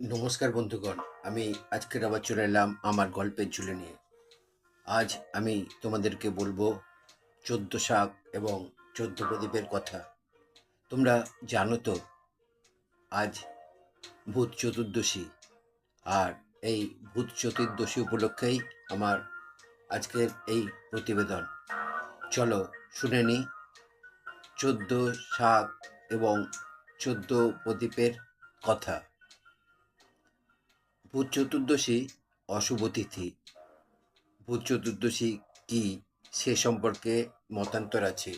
নমস্কার বন্ধুগণ, আমি আজকের আবার চলে এলাম আমার গল্পের ঝুলে নিয়ে। আজ আমি তোমাদেরকে বলব চোদ্দ শাক এবং চোদ্দ প্রদীপের কথা। তোমরা জানো তো, আজ ভূত চতুর্দশী, আর এই ভূত চতুর্দশী উপলক্ষেই আমার আজকের এই প্রতিবেদন। চলো শুনে নিই। চোদ্দ শাক এবং চোদ্দ প্রদীপের কথা। ভূত চতুর্দশী অশুভ তিথি। ভূত চতুর্দশী কি সে সম্পর্কে মতান্তর আছে?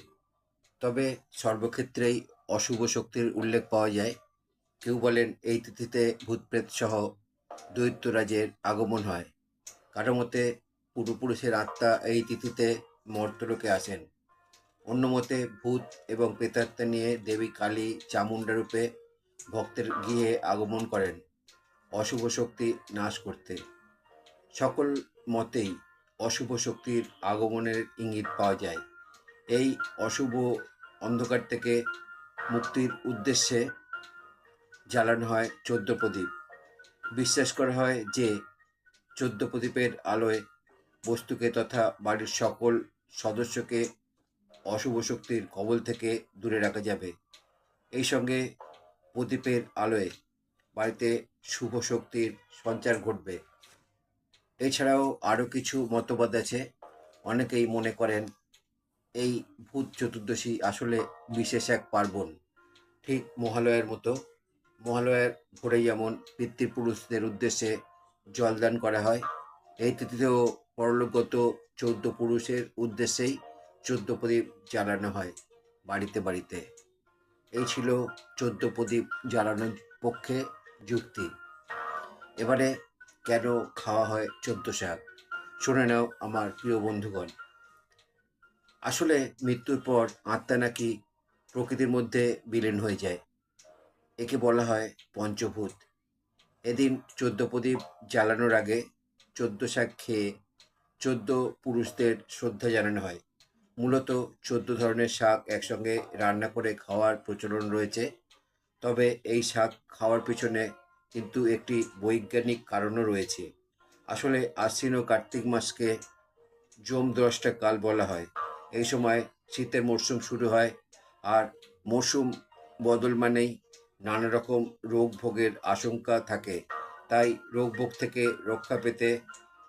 তবে সর্বক্ষেত্রেই অশুভ শক্তির উল্লেখ পাওয়া যায়। কেউ বলেন এই তিথিতে ভূতপ্রেত সহ দৈত্যরাজের আগমন হয়। কারও মতে পূর্বপুরুষের আত্মা এই তিথিতে মর্তলোকে আসেন। অন্য মতে ভূত এবং প্রেতাত্মা নিয়ে দেবী কালী চামুণ্ডা রূপে ভক্তের গিয়ে আগমন করেন। অশুভ শক্তি নাশ করতে। সকল মতেই অশুভ শক্তির আগমনের ইঙ্গিত পাওয়া যায়। এই অশুভ অন্ধকার থেকে মুক্তির উদ্দেশ্যে জ্বালানো হয় চোদ্দ প্রদীপ। বিশ্বাস করা হয় যে চোদ্দ প্রদীপের আলোয় বস্তুকে তথা বাড়ির সকল সদস্যকে অশুভ শক্তির কবল থেকে দূরে রাখা যাবে। এই সঙ্গে প্রদীপের আলোয় বাড়িতে শুভ শক্তির সঞ্চার ঘটবে। এছাড়াও আরও কিছু মতবাদ আছে। অনেকেই মনে করেন এই ভূত চতুর্দশী আসলে বিশেষ এক পার্বণ। ঠিক মহালয়ার মতো। মহালয়ার ভোরে যেমন পিতৃপুরুষদের উদ্দেশ্যে জলদান করা হয়, এই তিথিতেও পরলোকগত চৌদ্দ পুরুষের উদ্দেশ্যেই চোদ্দ প্রদীপ জ্বালানো হয় বাড়িতে বাড়িতে। এই ছিল চোদ্দ প্রদীপ জ্বালানোর পক্ষে যুক্তি। এবারে কেন খাওয়া হয় চোদ্দ শাক? শুনে নাও আমার প্রিয় বন্ধুগণ। আসলে মৃত্যুর পর আত্মা নাকি প্রকৃতির মধ্যে বিলীন হয়ে যায়। একে বলা হয় পঞ্চভূত। এদিন চোদ্দ প্রদীপ জ্বালানোর আগে চোদ্দ শাক খেয়ে চোদ্দ পুরুষদের শ্রদ্ধা জানানো হয়। মূলত চোদ্দ ধরনের শাক একসঙ্গে রান্না করে খাওয়ার প্রচলন রয়েছে। তবে এই শাক খাওয়ার পিছনে কিন্তু একটি বৈজ্ঞানিক কারণও রয়েছে। আসলে আশ্বিন ও কার্তিক মাসকে জম দ্রষ্টা কাল বলা হয়। এই সময় শীতের মরশুম শুরু হয় আর মরশুম বদল মানেই নানা রকম রোগ ভোগের আশঙ্কা থাকে। তাই রোগ ভোগ থেকে রক্ষা পেতে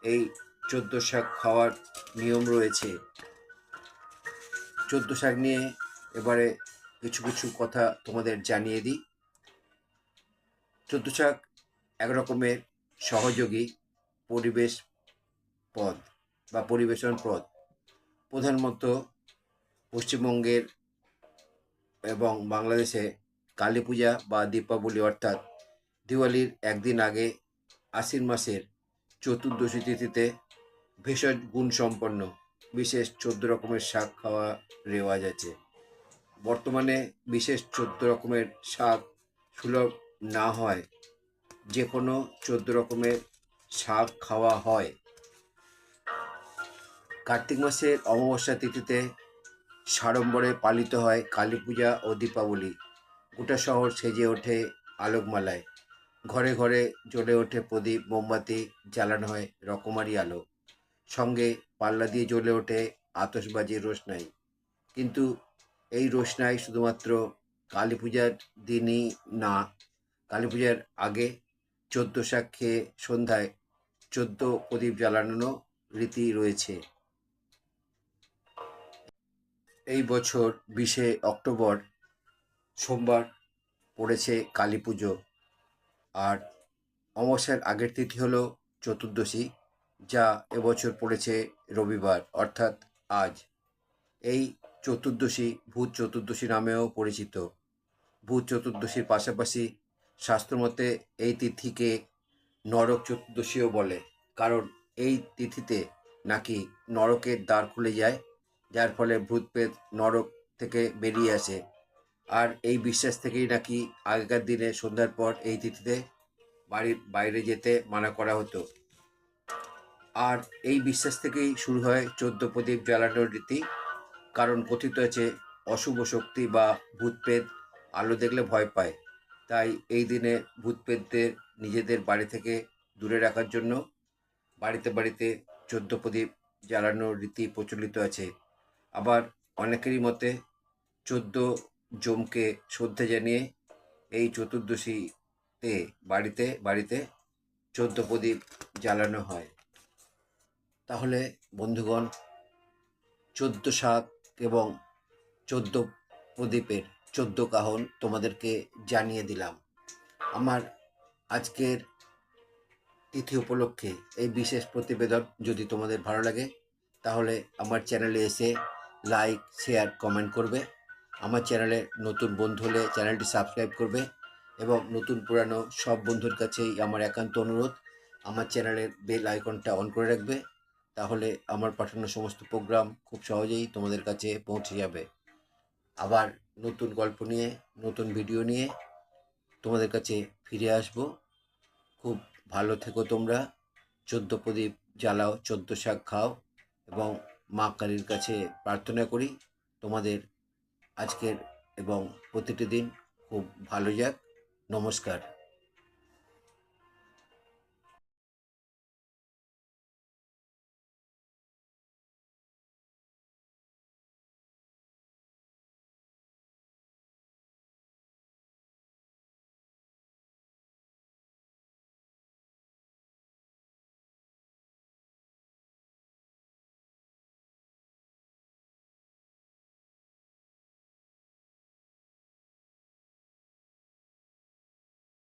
এই চোদ্দ শাক খাওয়ার নিয়ম রয়েছে। চোদ্দ শাক নিয়ে এবারে কিছু কিছু কথা তোমাদের জানিয়ে দিই। চোদ্দ শাক এক রকমের সহযোগী পরিবেশ পদ বা পরিবেশন পদ প্রধানত পশ্চিমবঙ্গের এবং বাংলাদেশে কালী পূজা বা দীপাবলি অর্থাৎ দিওয়ালির একদিন আগে আশ্বিন মাসের চতুর্দশী তিথিতে ভেষজ গুণসম্পন্ন বিশেষ চোদ্দ রকমের শাক খাওয়া রেওয়াজ আছে। বর্তমানে বিশেষ চোদ্দ রকমের শাক সুলভ না হয় যে কোনো চোদ্দ রকমের শাক খাওয়া হয়। কার্তিক মাসের অমাবস্যা তিথিতে সাড়ম্বরে পালিত হয় কালী পূজা ও দীপাবলি। গোটা শহর সেজে ওঠে আলোকমালায়। ঘরে ঘরে জ্বলে ওঠে প্রদীপ, মোমবাতি, জ্বালানো হয় রকমারি আলো। সঙ্গে পাল্লা দিয়ে জ্বলে ওঠে আতসবাজির রোশনাই। কিন্তু এই রোশনাই শুধুমাত্র কালী পূজার দিনই না, কালী পূজার আগে চোদ্দ খেয়ে সন্ধ্যায় চোদ্দ প্রদীপ জ্বালানো রীতি রয়েছে। এই বছর বিশে অক্টোবর সোমবার পড়েছে কালী পুজো। আর অমাবস্যার আগের তিথি হলো চতুর্দশী, যা এবছর পড়েছে রবিবার, অর্থাৎ আজ। এই চতুর্দশী, ভূত চতুর্দশী নামেও পরিচিত। ভূত চতুর্দশীর পাশাপাশি শাস্ত্রমতে এই তিথিকে নরক চতুর্দশীও বলে। কারণ এই তিথিতে নাকি নরকের দ্বার খুলে যায়, যার ফলে ভূতপ্রেত নরক থেকে বেরিয়ে আসে। আর এই বিশ্বাস থেকেই নাকি আগেকার দিনে সন্ধ্যার পর এই তিথিতে বাড়ির বাইরে যেতে মানা করা হতো। আর এই বিশ্বাস থেকেই শুরু হয় চোদ্দ প্রদীপ জ্বালানোর রীতি। কারণ কথিত আছে, অশুভ শক্তি বা ভূতপ্রেত আলো দেখলে ভয় পায়। তাই এই দিনে ভূতপ্রেতদের নিজেদের বাড়ি থেকে দূরে রাখার জন্য বাড়িতে বাড়িতে চোদ্দ প্রদীপ জ্বালানোর রীতি প্রচলিত আছে। আবার অনেকেরই মতে চোদ্দ জমকে শ্রদ্ধা জানিয়ে এই চতুর্দশীতে বাড়িতে বাড়িতে চোদ্দ প্রদীপ জ্বালানো হয়। তাহলে বন্ধুগণ, চোদ্দ শাক এবং চোদ্দ প্রদীপের চোদ্দ কাহন তোমাদেরকে জানিয়ে দিলাম। আমার আজকের তিথি উপলক্ষে এই বিশেষ প্রতিবেদন যদি তোমাদের ভালো লাগে, তাহলে আমার চ্যানেলে এসে লাইক, শেয়ার, কমেন্ট করবে। আমার চ্যানেলে নতুন বন্ধু হলে চ্যানেলটি সাবস্ক্রাইব করবে এবং নতুন পুরানো সব বন্ধুর কাছেই আমার একান্ত অনুরোধ, আমার চ্যানেলের বেল আইকনটা অন করে রাখবে। তাহলে আমার পাঠানো সমস্ত প্রোগ্রাম খুব সহজেই তোমাদের কাছে পৌঁছে যাবে। আবার নতুন গল্প নিয়ে, নতুন ভিডিও নিয়ে তোমাদের কাছে ফিরে আসব। খুব ভালো থেকো তোমরা। চোদ্দ প্রদীপ জ্বালাও, চোদ্দ শাক খাও এবং মা কালীর কাছে প্রার্থনা করি তোমাদের আজকের এবং প্রতিটি দিন খুব ভালো যাক। নমস্কার।